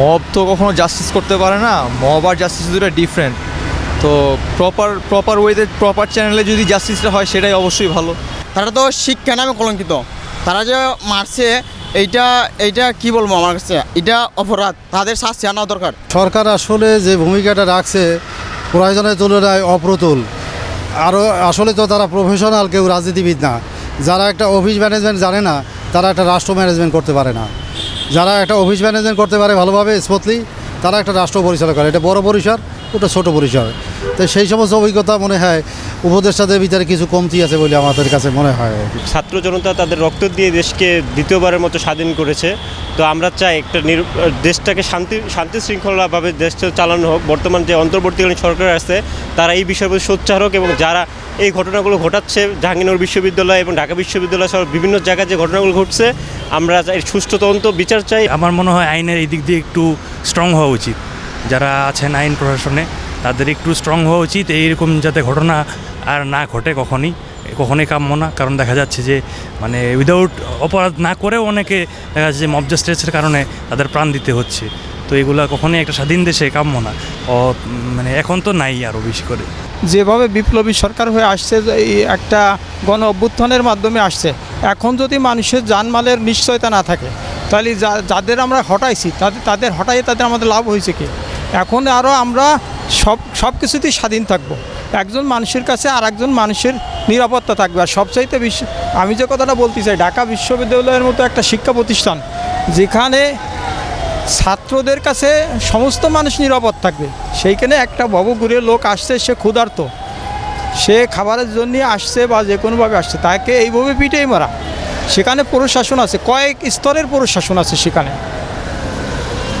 Mob তো কখনো justice করতে পারে না মব আর জাস্টিস দুটো ডিফারেন্ট তো প্রপার প্রপার ওয়েতে প্রপার চ্যানেলে যদি জাস্টিসটা হয় সেটাই অবশ্যই ভালো। তারা তো শিক্ষা নামে কলঙ্কিত। তারা যে মারছে এইটা এইটা কি বলব আমার কাছে? এটা অপরাধ। তাদের শাস্তি আনা দরকার। সরকার আসলে যে ভূমিকাটা রাখছে প্রয়োজনের তুলনায় অপ্রতুল। আরও আসলে তো তারা প্রফেশনাল কেউ রাজনীতিবিদ না। যারা একটা অফিস ম্যানেজমেন্ট জানে না তারা একটা রাষ্ট্র ম্যানেজমেন্ট করতে পারে না। যারা একটা অফিস ম্যানেজমেন্ট করতে পারে ভালোভাবে স্মুথলি তারা একটা রাষ্ট্র পরিচালনা করে। এটা বড় পরিসর, ওটা ছোট পরিসর। তো সেই সমস্ত অভিজ্ঞতা মনে হয় উপদেষ্টাদের ভিতরে কিছু কমতি আছে বলে আমাদের কাছে মনে হয়। ছাত্র জনতা তাদের রক্ত দিয়ে দেশকে দ্বিতীয়বারের মতো স্বাধীন করেছে। তো আমরা চাই একটা দেশটাকে শান্তি শান্তি শৃঙ্খলাভাবে দেশটা চালানো হোক। বর্তমান যে অন্তর্বর্তীকালীন সরকার আছে, তারা এই বিষয়ে সোচ্চার হোক এবং যারা এই ঘটনাগুলো ঘটাচ্ছে। জাহাঙ্গীরনগর বিশ্ববিদ্যালয় এবং ঢাকা বিশ্ববিদ্যালয় সহ বিভিন্ন জায়গায় যে ঘটনাগুলো ঘটছে, আমরা এর সুষ্ঠু তদন্ত, বিচার চাই। আমার মনে হয় আইনের এই দিক দিয়ে একটু স্ট্রং হওয়া উচিত। যারা আছেন আইন প্রশাসনে, তাদের একটু স্ট্রং হওয়া উচিত। এইরকম যাতে ঘটনা আর না ঘটে কখনই, কখনোই কাম্য না। কারণ দেখা যাচ্ছে যে মানে উইদাউট অপরাধ না করেও অনেকে দেখা যাচ্ছে যে মব জাস্টিসের কারণে তাদের প্রাণ দিতে হচ্ছে। তো এগুলা কখনোই একটা স্বাধীন দেশে কাম্য না। মানে এখন তো নাই আরও বেশি করে। যেভাবে বিপ্লবী সরকার হয়ে আসছে একটা গণ অভ্যুত্থানের মাধ্যমে আসছে, এখন যদি মানুষের জানমালের নিশ্চয়তা না থাকে, তাহলে যাদের আমরা হটাইছি, তাদের তাদের হটাইয়ে তাদের আমাদের লাভ হয়েছে কি? এখন আরও আমরা সব সব কিছুতেই স্বাধীন থাকব। একজন মানুষের কাছে আর একজন মানুষের নিরাপত্তা থাকবে। আর সবচাইতে বিশ্ব আমি যে কথাটা বলতে চাই, ঢাকা বিশ্ববিদ্যালয়ের মতো একটা শিক্ষা প্রতিষ্ঠান, যেখানে ছাত্রদের কাছে সমস্ত মানুষ নিরাপদ থাকবে। সেইখানে একটা ভবঘুরে লোক আসছে, সে ক্ষুধার্ত। সে খাবারের জন্য আসছে বা যে কোনোভাবে আসছে, তাকে এইভাবে পিটেই মারা। সেখানে প্রশাসন আছে, কয়েক স্তরের প্রশাসন আছে সেখানে।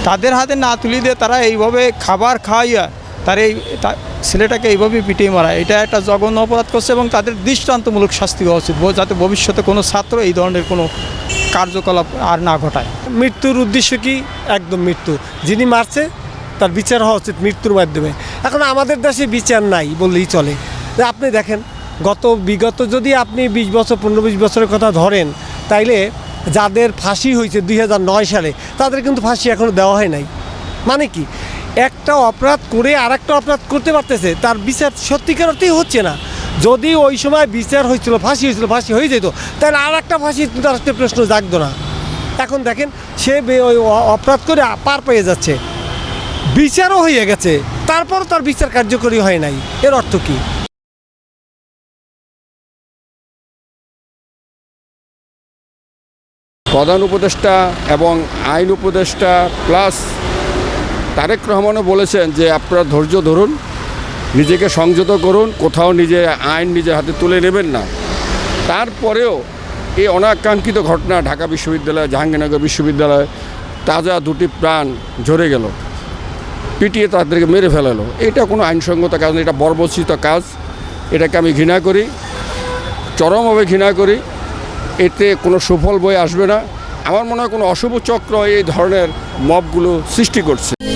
তাদের হাতে না তুলি দিয়ে তারা এইভাবে খাবার খাওয়াইয়া তার এই ছেলেটাকে এইভাবে পিটিয়ে মারা। এটা একটা জঘন্য অপরাধ করছে এবং তাদের দৃষ্টান্তমূলক শাস্তি হওয়া উচিত। যাতে ভবিষ্যতে কোনো ছাত্র এই ধরনের কোনো কার্যকলাপ আর না ঘটায়। মৃত্যুর উদ্দেশ্য কি? একদম মৃত্যু। যিনি মারছে, তার বিচার হওয়া উচিত মৃত্যুর মাধ্যমে। এখন আমাদের দেশে বিচার নাই বললেই চলে। আপনি দেখেন, গত বিগত যদি আপনি বিশ বছর, পনেরো বিশ বছরের কথা ধরেন, তাইলে যাদের ফাঁসি হয়েছে দুই হাজার নয় সালে, তাদের কিন্তু ফাঁসি এখনও দেওয়া হয় নাই। মানে কি? একটা অপরাধ করে আর একটা অপরাধ করতে পারতেছে, তার বিচার সত্যিকার অর্থেই হচ্ছে না। যদি ওই সময় বিচার হয়েছিল, ফাঁসি হয়েছিল, ফাঁসি হয়ে যেত তাহলে আর একটা ফাঁসি তার প্রশ্ন জাগতো না। এখন দেখেন সে অপরাধ করে পার পেয়ে যাচ্ছে। বিচারও হয়ে গেছে। তারপরও তার বিচার কার্যকরী হয় নাই। এর অর্থ কী? প্রধান উপদেষ্টা এবং আইন উপদেষ্টা প্লাস তারেক রহমানও বলেছেন যে, আপনারা ধৈর্য ধরুন, নিজেকে সংযত করুন, কোথাও নিজে আইন নিজের হাতে তুলে নেবেন না। তারপরেও এই অনাকাঙ্ক্ষিত ঘটনা ঢাকা বিশ্ববিদ্যালয়, জাহাঙ্গীরনগর বিশ্ববিদ্যালয়, তাজা দুটি প্রাণ ঝরে গেল। পিটিয়ে তাদেরকে মেরে ফেলালো। এটা কোনো আইনসঙ্গত কাজ এটা বর্বচিত কাজ। এটাকে আমি ঘৃণা করি, চরমভাবে ঘৃণা করি। এতে কোনো সুফল বই আসবে না। আমার মনে হয় কোনো অশুভ চক্র এই ধরনের মবগুলো সৃষ্টি করছে।